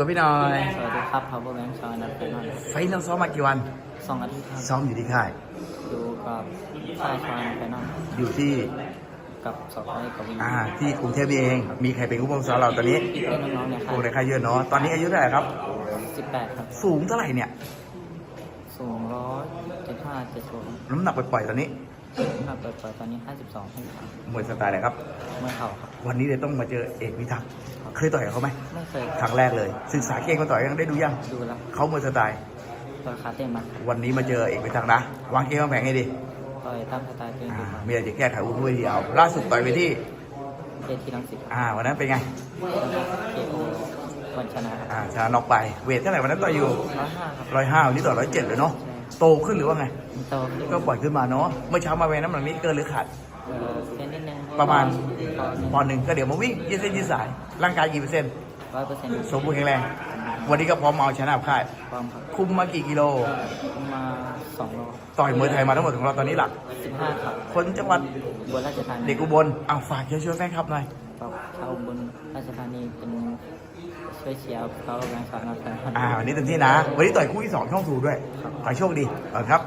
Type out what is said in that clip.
ตัวพี่หน่อย สวัสดีครับ Power Bank ชาวนัทเป็นวันไฟท์เราซ้อมมากี่วัน สองอาทิตย์ครับซ้อมอยู่ที่ค่าย ดูกับค่ายชาวนัทเป็นวันอยู่ที่ กับสอบไปกับวินอ่า ที่กรุงเทพนี่เอง มีใครเป็นผู้ปกครองเราตอนนี้พี่เป็นน้องๆเนี่ยคโอ้ในรับค่ายเยอะเนาะ ตอนนี้อายุเท่าไหร่ครับสิบแปดครับ สูงเท่าไหร่เนี่ย สูงร้อยเจ็ดห้าเจ็ดหกน้ำหนักปล่อยๆตอนนี้ น้ำหนักเปิดเปิดตอนนี้ห้าสิบสองห้าสิบสามมวยสไตล์อะไรครับ เมื่อเข่าครับ วันนี้เลยต้องมาเจอเอกพิทักษ์ เคยต่อยกับเขาไหมไม่เคยครั้งแรกเลย ศึกษาเก่งมาต่อยยังได้ดูยังดูแล้วเขามวยสไตล์ตัวขาเต็มมาวันนี้มาเจอเอกพิทักษ์นะวางเกมวางแผนให้ดีต่อยตามสไตล์ตัวเองอ่าดีกว่ามีอะไรจะแก้ไขอุ้มด้วยเดียวล่าสุดต่อยไปที่เจทีรังสิตครับอ่าวันนั้นเป็นไงเจโอวันชนะครับอ่าชนะน็อกไปเวทเท่าไหร่วันนั้นต่อยอยู่ร้อยห้าครับร้อยห้าวันนี้ต่อร้อยเจ็ดเลยเนาะใช่โตขึ้นหรือว่าไงโตขึ้นก็ปล่อยขึ้นมาเนาะเมื่อเช้ามาเวรน้ำหนักนี้เกินหรือขาด เออเส้นนิดนึงประมาณร้อยปอนด์หนึ่งก็เดี๋ยวมาวิ่งยืดเส้นยืดสาย ร่างกายกี่เปอร์เซ็นต์ร้อยเปอร์เซ็นต์สมบูรณ์แข็งแรง วันนี้ก็พร้อมเอาชนะค่ายความครับคุมมากี่กิโลมาสองโลต่อยมวยไทยมาทั้งหมดของเราตอนนี้หลักสิบห้าครับ คนจังหวัดบนราชธานีเด็กอุบลเอาฝากเชิญชวนแฟนคลับหน่อยบอกชาวอุบนราชธานีเป็นช่วยเชียร์เขาแรงสอนนักแข่งขันอ่าวันนี้เต็มที่นะ วันนี้ต่อยคู่ที่สองช่องถูด้วย ขอให้โชคดีเออครับ